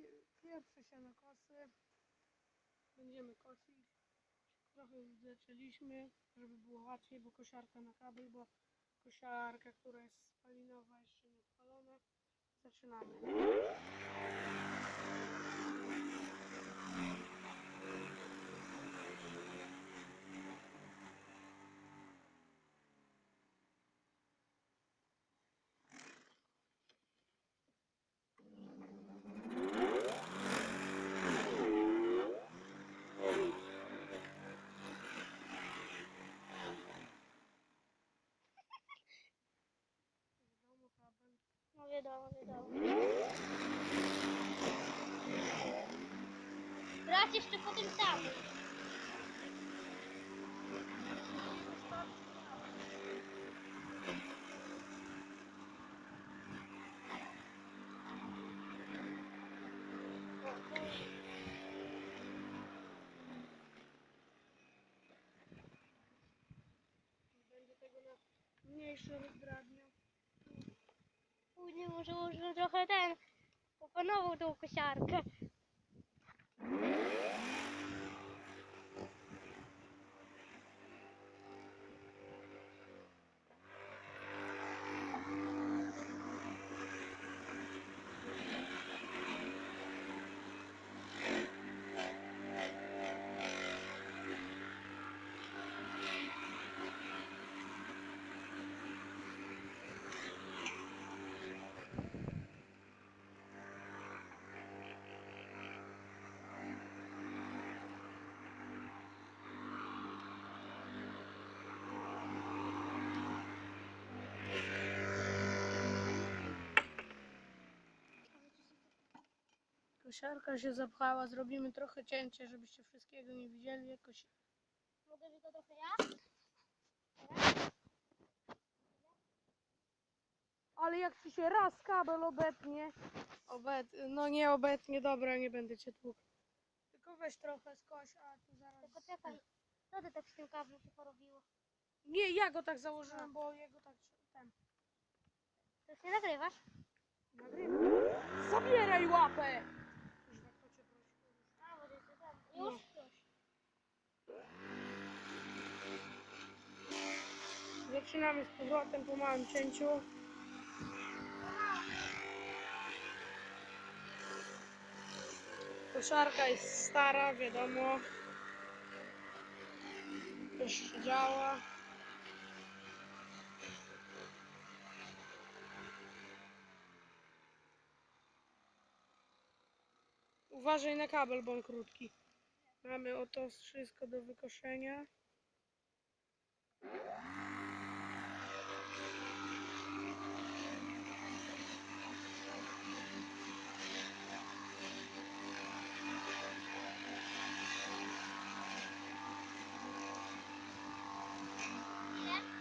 pie- pierwsze sianokosy. Będziemy kosić. Trochę zaczęliśmy, żeby było łatwiej, bo kosiarka na kabel, bo kosiarka, która jest spalinowa, jeszcze nie odpalona. Zaczynamy. No wiadomo, wiadomo. Raz jeszcze po tym samym. Będę tego na mniejsze rozdrabniał. Будемо вже, вже трохи день опанову до косярки. Kosiarka się zapchała, zrobimy trochę cięcie, żebyście wszystkiego nie widzieli. Jakoś... Mogę tylko trochę ja? Ale jak ci się raz kabel obetnie, obet... no nie obetnie, dobra, nie będę cię tłukł. Tylko weź trochę skoś, a tu zaraz... Tylko czekaj. Co ty tak z tym kablem się porobiło? Nie, ja go tak założyłem, bo jego tak ten... To nie nagrywasz? Nagrywam. Zabieraj łapę! Kuźwa, kto cię prosił? A, bo to Już. Zaczynamy z powrotem po małym cięciu. Koszarka jest stara, wiadomo. Jeszcze działa. Uważaj na kabel, bo on krótki. Mamy oto wszystko do wykoszenia.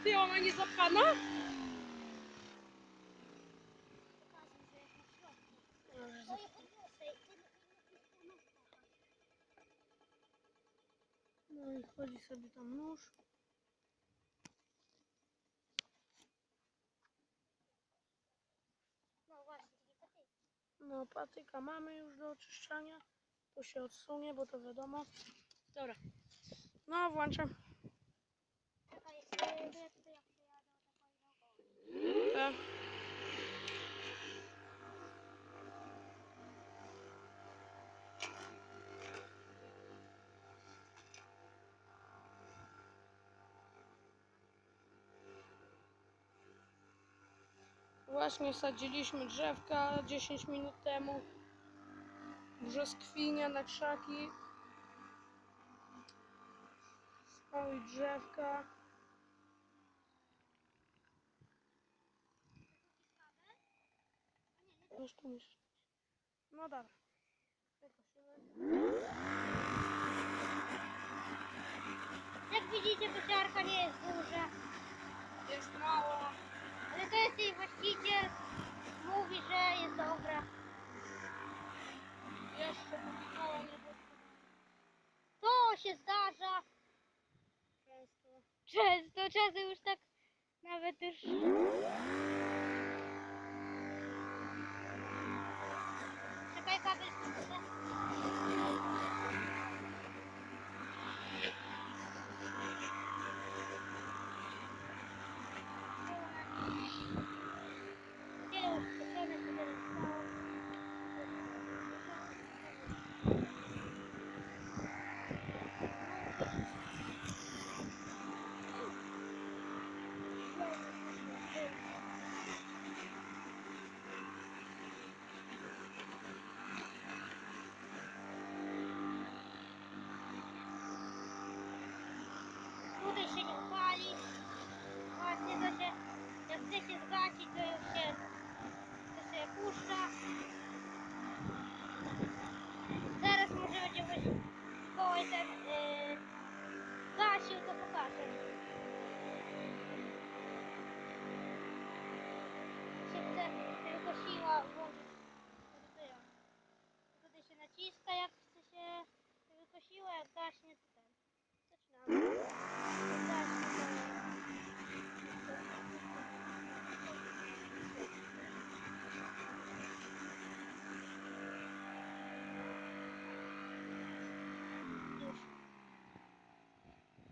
Ty, ona nie zapchana? Pokazuj, że jest na środku. To je podniosę. Ty no- no- no- i wchodzi sobie tam nóż. No właśnie, ty. No, patyka mamy już do oczyszczania. To się odsunie, bo to wiadomo. Dobra. No, włączam. Czekaj, jeszcze, to ja tutaj jak przyjadę o taką nogą. Tak. Właśnie sadziliśmy drzewka 10 minut temu. Brzoskwinia na krzaki. Spały drzewka. Tu. No dobra. Jak widzicie, kosiarka nie jest duża, Jest mała. Jest jej właściciel. Mówi, że jest dobra. Jeszcze koła nie było. To się zdarza Często. często, czasem już tak nawet już... Czekaj, kabel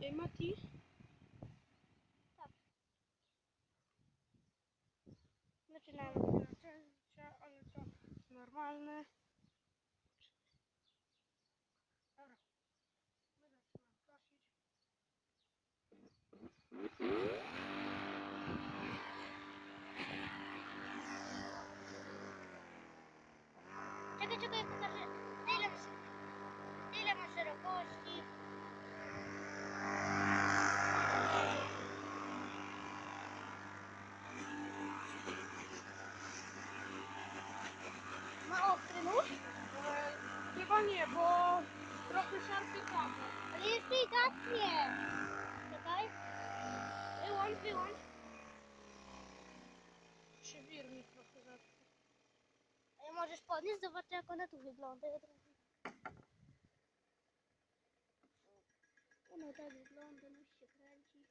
tutaj Mati. Zaczynamy. Cięcia, ale to normalne. Dobra. My zaczynamy kosić. Chyba nie, bo trochę szarpie kabel. Ale jeszcze i tak nie. Czekaj. Wyłącz, wyłącz. Przywiernik trochę zacznie. E, Możesz podnieść, zobacz jak ona tu wygląda. od razu. Ona tak wygląda, nóż się kręci.